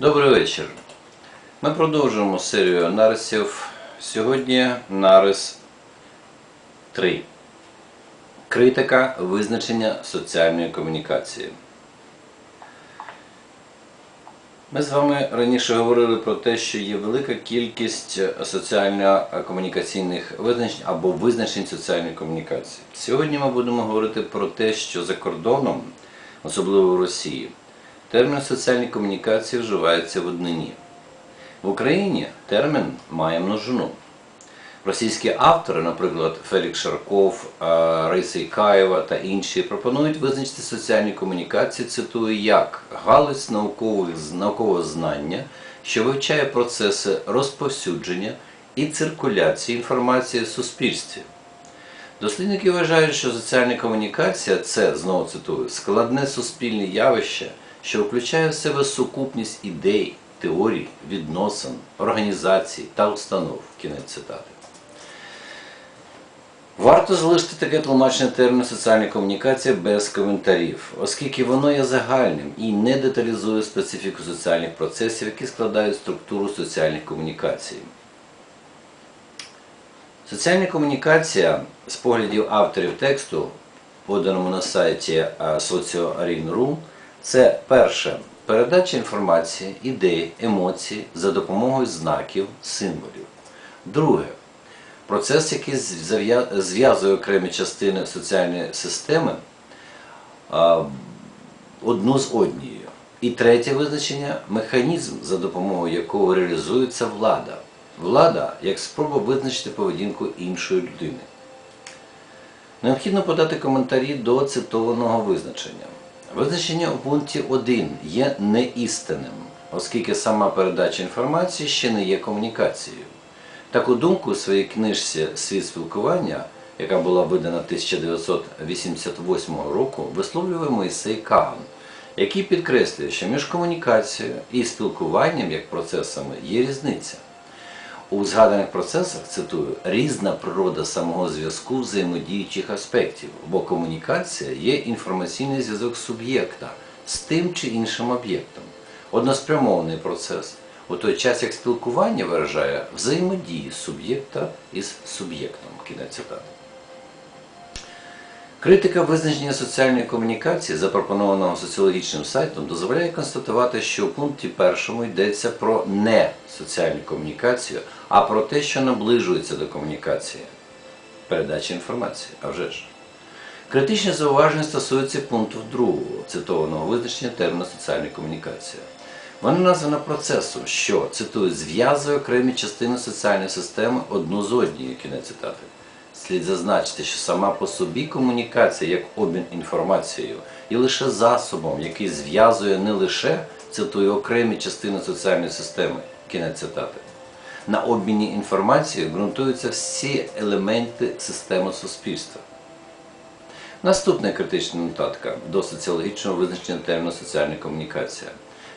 Добрий вечір. Ми продовжуємо серію нарисів. Сьогодні нарис 3. Критика визначення соціальної комунікації. Ми з вами раніше говорили про те, що є велика кількість соціально-комунікаційних визначень або визначень соціальної комунікації. Сьогодні ми будемо говорити про те, що за кордоном, особливо в Росії, термін соціальні комунікації вживається в однині. В Україні термін має множину. Російські автори, наприклад, Фелікс Шарков, е, Раїса Ікаєва та інші, пропонують визначити соціальні комунікації, цитую, як галузь наукового знання, що вивчає процеси розповсюдження і циркуляції інформації в суспільстві. Дослідники вважають, що соціальна комунікація це, знову цитую, складне суспільне явище, що включає в себе сукупність ідей, теорій, відносин, організацій та установ. Кінець цитати. Варто залишити таке тлумачення терміну соціальна комунікація без коментарів, оскільки воно є загальним і не деталізує специфіку соціальних процесів, які складають структуру соціальних комунікацій. Соціальна комунікація з поглядів авторів тексту, поданому на сайті Socio.Arena.ru, це перше передача інформації, ідей, емоцій за допомогою знаків, символів. Друге процес, який зв'язує окремі частини соціальної системи одну з однією. І третє визначення механізм, за допомогою якого реалізується влада. Влада як спроба визначити поведінку іншої людини. Необхідно подати коментарі до цитованого визначення. Визначення у пункті 1 є неістинним, оскільки сама передача інформації ще не є комунікацією. Таку думку у своїй книжці Світ спілкування, яка була видана 1988 року, висловлює Моїсей Каган, який підкреслює, що між комунікацією і спілкуванням як процесами є різниця. У згаданих процесах, цитую, різна природа самого зв'язку взаємодіючих аспектів, бо комунікація є інформаційний зв'язок суб'єкта з тим чи іншим об'єктом, односпрямований процес, у той час як спілкування виражає взаємодії суб'єкта із суб'єктом. Кінець цитати. Критика визначення соціальної комунікації, запропонованого соціологічним сайтом, дозволяє констатувати, що у пункті першому йдеться про не соціальну комунікацію, а про те, що наближується до комунікації, передачі інформації. А вже ж. Критичне зауваження стосується пункту другого цитованого визначення терміну соціальна комунікація. Вона названа процесом, що, цитую, зв'язує окремі частини соціальної системи одну з однією, кінець цитати. Слід зазначити, що сама по собі комунікація як обмін інформацією є лише засобом, який зв'язує не лише, цитую, окремі частини соціальної системи, кінець цитати. На обміні інформацією ґрунтуються всі елементи системи суспільства. Наступна критична нотатка до соціологічного визначення терміну соціальна комунікація.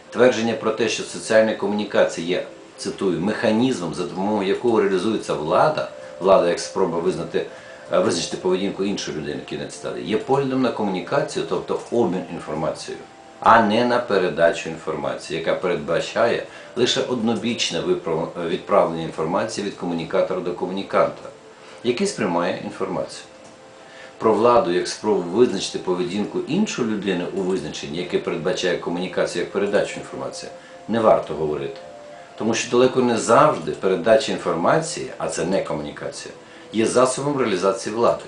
Твердження про те, що соціальна комунікація є, цитую, механізмом, за допомогою якого реалізується влада, влада як спроба визнати, е, визначити поведінку іншої людини, кінець цитати, є поглядом на комунікацію, тобто обмін інформацією, а не на передачу інформації, яка передбачає лише однобічне відправлення інформації від комунікатора до комуніканта, який сприймає інформацію про владу як спробу визначити поведінку іншої людини у визначенні, яке передбачає комунікацію як передачу інформації, не варто говорити. Тому що далеко не завжди передача інформації, а це не комунікація, є засобом реалізації влади.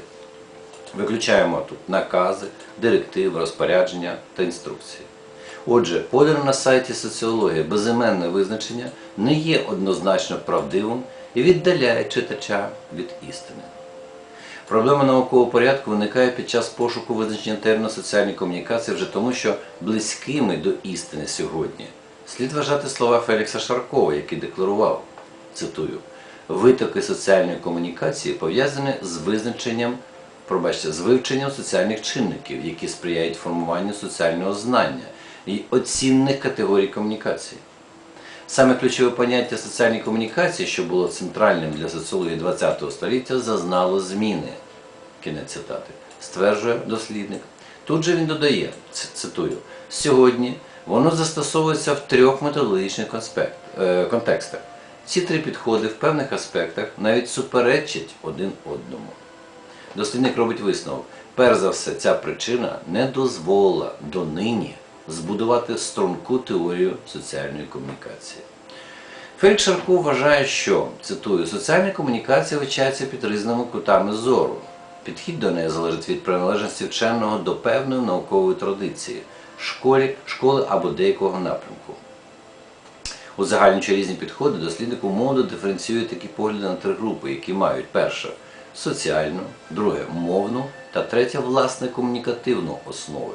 Виключаємо тут накази, директиви, розпорядження та інструкції. Отже, подано на сайті соціологія безіменне визначення не є однозначно правдивим і віддаляє читача від істини. Проблема наукового порядку виникає під час пошуку визначення терміну соціальної комунікації вже тому, що близькими до істини сьогодні слід вважати слова Фелікса Шаркова, який декларував, цитую, витоки соціальної комунікації пов'язані з визначенням, пробачте, з вивченням соціальних чинників, які сприяють формуванню соціального знання і оцінних категорій комунікації. Саме ключове поняття соціальної комунікації, що було центральним для соціології ХХ століття, зазнало зміни. Кінець цитати. Стверджує дослідник. Тут же він додає, цитую, сьогодні Воно застосовується в трьох методологічних е, контекстах. Ці три підходи в певних аспектах навіть суперечать один одному. Дослідник робить висновок. Перш за все, ця причина не дозволила донині збудувати струнку теорію соціальної комунікації. Фелікс Шарко вважає, що, цитую, соціальна комунікація вивчається під різними кутами зору. Підхід до неї залежить від приналежності вченого до певної наукової традиції, школі, школи або деякого напрямку. Узагальнюючи різні підходи, дослідник умовно диференціює такі погляди на три групи, які мають перше соціальну, друге мовну та третє власне комунікативну основи.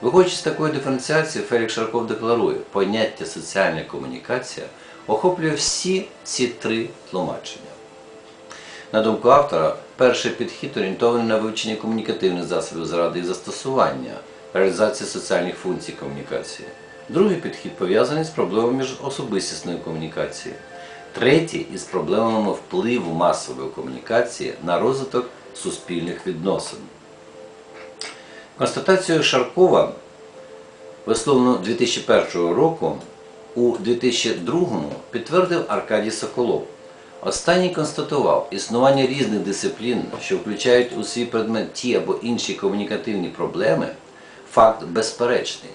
Виходячи з такої диференціації, Фелікс Шарков декларує, поняття соціальна комунікація охоплює всі ці три тлумачення. На думку автора, перший підхід орієнтований на вивчення комунікативних засобів заради їх застосування, реалізації соціальних функцій комунікації. Другий підхід пов'язаний з проблемами міжособистісної комунікації. Третій із проблемами впливу масової комунікації на розвиток суспільних відносин. Констатацію Шаркова, висловлену 2001 року, у 2002 підтвердив Аркадій Соколов. Останній констатував існування різних дисциплін, що включають у свій предмет ті або інші комунікативні проблеми, факт безперечний.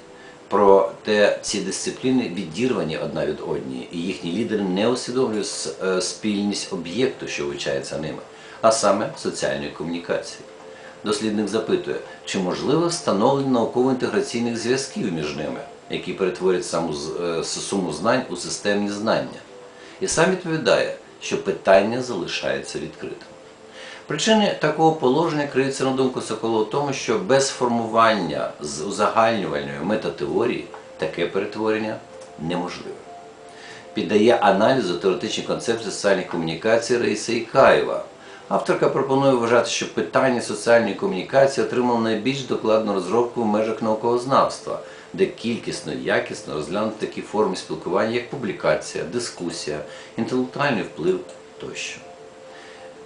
Проте ці дисципліни відірвані одна від однієї, і їхні лідери не усвідомлюють е, спільність об'єкту, що вивчається ними, а саме соціальної комунікації. Дослідник запитує, чи можливо встановлення науково-інтеграційних зв'язків між ними, які перетворять саму е, суму знань у системні знання. І сам відповідає, що питання залишається відкритим. Причини такого положення криються на думку Соколова в тому, що без формування з узагальнювальної метатеорії таке перетворення неможливе. Піддає аналізу теоретичні концепції соціальних комунікацій Раїса Ікаєва. Авторка пропонує вважати, що питання соціальної комунікації отримало найбільш докладну розробку в межах науковознавства, де кількісно і якісно розглянути такі форми спілкування, як публікація, дискусія, інтелектуальний вплив тощо.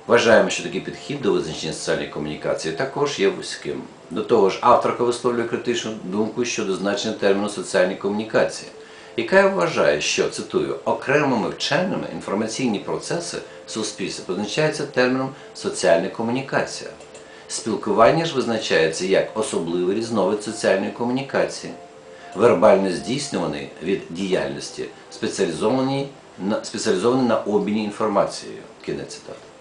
Вважаємо, що такий підхід до визначення соціальної комунікації також є вузьким. До того ж, авторка висловлює критичну думку щодо значення терміну соціальної комунікації, яка вважає, що цитую окремими вченими інформаційні процеси в суспільстві позначаються терміном соціальна комунікація. Спілкування ж визначається як особливий різновид соціальної комунікації, вербально здійснюваний від діяльності, спеціалізований на, спеціалізований на обміні інформацією. Кінець цитати.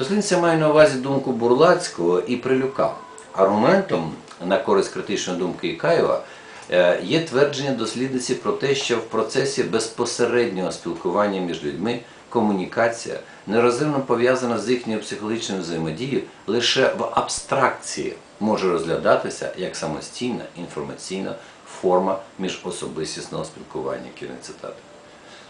Дослідниця має на увазі думку Бурлацького і Прилюка. Аргументом на користь критичної думки Ікаєва е, є твердження дослідниці про те, що в процесі безпосереднього спілкування між людьми комунікація нерозривно пов'язана з їхньою психологічною взаємодією лише в абстракції може розглядатися як самостійна інформаційна форма міжособистісного спілкування. Кінець цитати.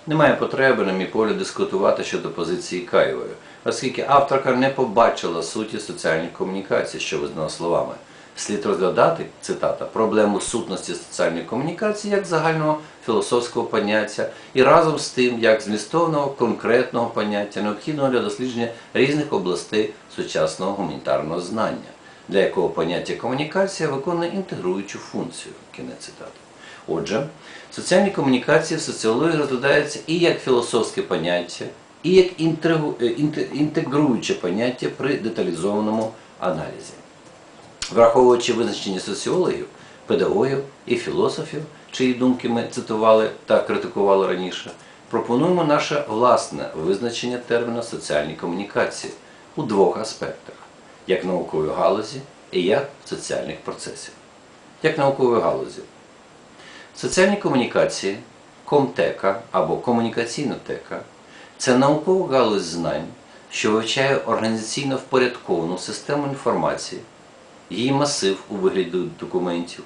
Немає потреби, на мій погляд, дискутувати щодо позиції Каєвої, оскільки авторка не побачила суті соціальних комунікацій, що визнала словами. Слід розглядати, цитата, проблему сутності соціальної комунікації як загального філософського поняття і разом з тим як змістовного конкретного поняття, необхідного для дослідження різних областей сучасного гуманітарного знання, для якого поняття комунікація виконує інтегруючу функцію. Кінець цитати. Отже, соціальні комунікації в соціології розглядаються і як філософське поняття, і як е, інте- інтегруюче поняття при деталізованому аналізі. Враховуючи визначення соціологів, педагогів і філософів, чиї думки ми цитували та критикували раніше, пропонуємо наше власне визначення терміна соціальні комунікації у двох аспектах: як наукової галузі і як соціальних процесів. Як наукової галузі. Соціальні комунікації, комтека або комунікаційна тека це наукова галузь знань, що вивчає організаційно впорядковану систему інформації, її масив у вигляді документів,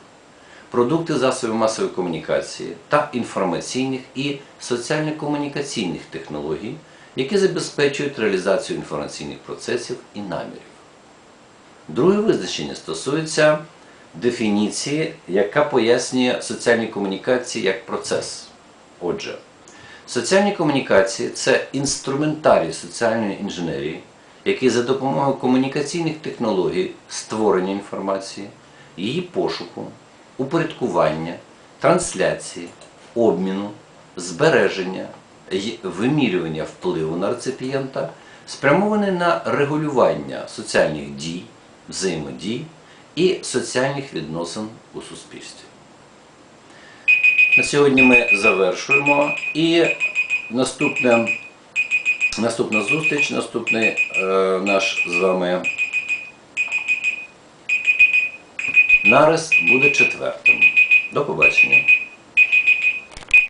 продукти засобів масової комунікації та інформаційних і соціально-комунікаційних технологій, які забезпечують реалізацію інформаційних процесів і намірів. Друге визначення стосується дефініції, яка пояснює соціальні комунікації як процес. Отже, соціальні комунікації це інструментарій соціальної інженерії, який за допомогою комунікаційних технологій створення інформації, її пошуку, упорядкування трансляції, обміну, збереження й вимірювання впливу на реципієнта, спрямований на регулювання соціальних дій, взаємодій і соціальних відносин у суспільстві. На сьогодні ми завершуємо і наступне, наступна зустріч, наступний е, наш з вами нарис буде четвертим. До побачення.